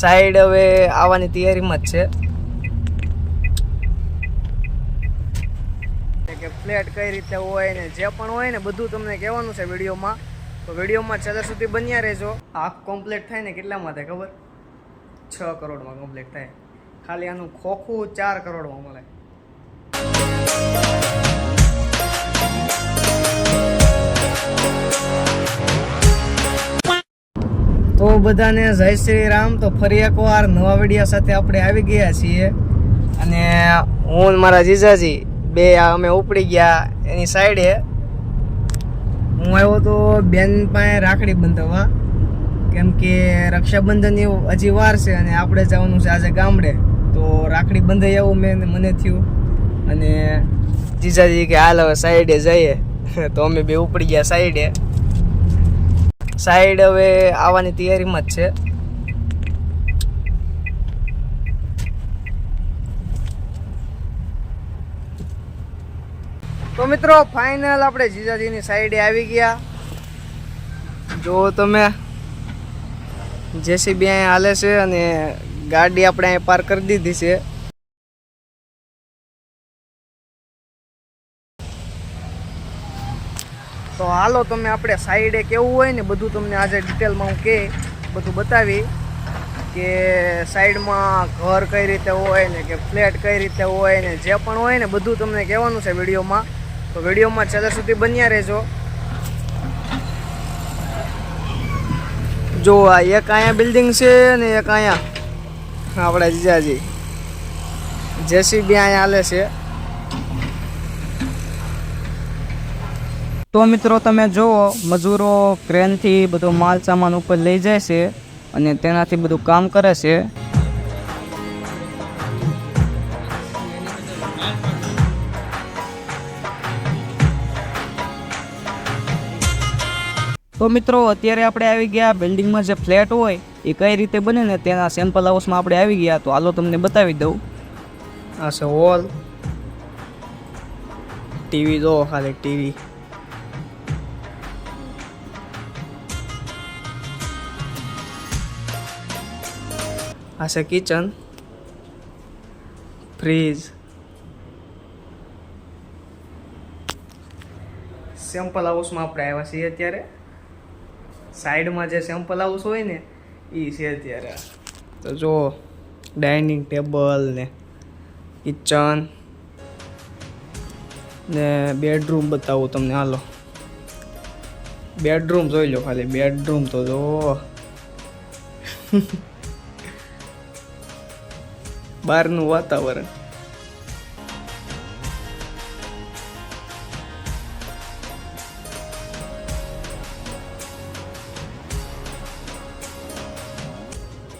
Side હવે આવવાની તૈયારીમાં જ છે. કે ફ્લેટ કઈ રીતે હોય ને જે પણ હોય ને બધું તમને કહેવાનું છે વિડીયોમાં. તો વિડીયોમાં છેલ્લે સુધી બન્યા રહેજો. આખ કમ્પ્લીટ થાય ને કેટલામાં થાય ખબર? છ કરોડમાં કમ્પ્લીટ થાય. ખાલી આનું ખોખું ચાર કરોડમાં મળે. બધાને જય શ્રી રામ. તો ફરી એકવાર નવા વિડીયા સાથે આપણે આવી ગયા છીએ. અને હું મારા જીજાજી બે અમે ઉપડી ગયા એની સાઈડે હું આવ્યો તો બેન પાસે રાખડી બંધાવવા. કેમ કે રક્ષાબંધન એવું હજી વાર છે અને આપણે જવાનું છે આજે ગામડે. તો રાખડી બંધાઈ આવું મેં મને થયું. અને જીજાજી કે હાલ હવે સાઈડે જઈએ. તો અમે બે ઉપડી ગયા સાઈડે સાઈડ હવે આવવાની તૈયારીમાં જ છે. તો મિત્રો ફાઇનલ આપણે જીજાજીની સાઈડે આવી ગયા. જો તમે જેસીબી અહીંયા હાલે છે અને ગાડી આપણે અહીંયા પાર્ક કરી દીધી છે. તો હાલો તમે આપણે સાઈડે કેવું હોય ને બધું તમને આજે ડિટેલમાં હું કે, બધું બતાવી કે સાઈડમાં ઘર કઈ રીતે હોય ને કે ફ્લેટ કઈ રીતે હોય ને જે પણ હોય ને બધું તમને કહેવાનું છે વિડીયોમાં. તો વિડીયોમાં છેલ્લે સુધી બન્યા રહેજો. જો આ એક અહીંયા બિલ્ડિંગ છે ને એક અહીંયા. આપણા જીજાજી. જેસીબી અહીંયા હાલે છે. તો મિત્રો તમે જુઓ, મજૂરો ક્રેનથી બધો માલ સામાન ઉપર લઈ જાય છે અને તેનાથી બધું કામ કરે છે. તો મિત્રો, અત્યારે આપણે આવી ગયા બિલ્ડિંગમાં જે ફ્લેટ હોય, એ કઈ રીતે બને ને તેના સેમ્પલ હાઉસમાં આપણે આવી ગયા, તો હાલો તમને બતાવી દઉં. આ છે હોલ ટીવી જો ખાલી ટીવી આ છે કિચન ફ્રીજ સેમ્પલ હાઉસમાં આપણે આવ્યા છીએ અત્યારે. સાઈડમાં જે સેમ્પલ હાઉસ હોય ને એ છે અત્યારે. તો જો ડાઇનિંગ ટેબલ ને કિચન ને બેડરૂમ બતાવું તમને. હાલો. બેડરૂમ જોઈ લો ખાલી બેડરૂમ તો જો. બહારનું વાતાવરણ.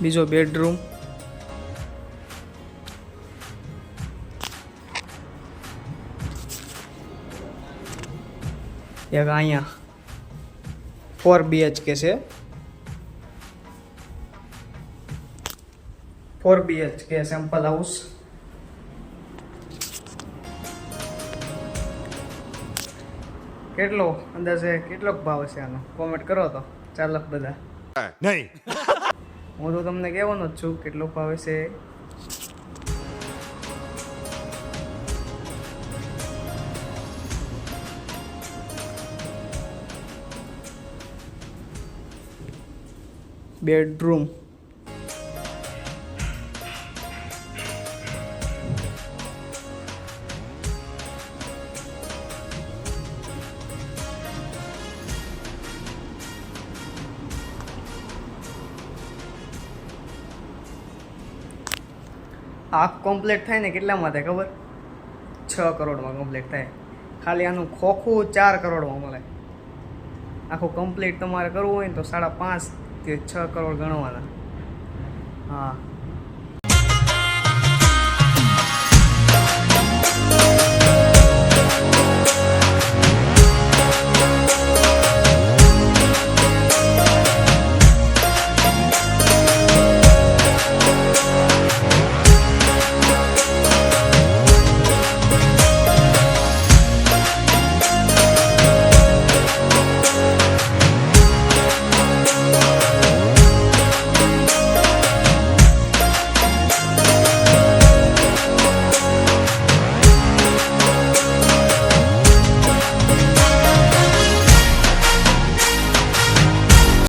બીજો બેડરૂમ. એક અહીંયા. ફોર બીએચકે છે. ફોર બીએચકે સેમ્પલ હાઉસ કેટલો અંદાજે કેટલો ભાવ છે આનો? કોમેન્ટ કરો તો. ચાલો બધા. નહીં. હું તો તમને કહેવાનો જ છું કેટલો ભાવ છે? બેડરૂમ આખ કમ્પ્લીટ થાય ને કેટલામાં થાય ખબર? છ કરોડમાં કમ્પ્લીટ થાય. ખાલી આનું ખોખું ચાર કરોડમાં મળે. આખું કમ્પ્લીટ તમારે કરવું હોય ને તો સાડા પાંચથી છ કરોડ ગણવાના. હા.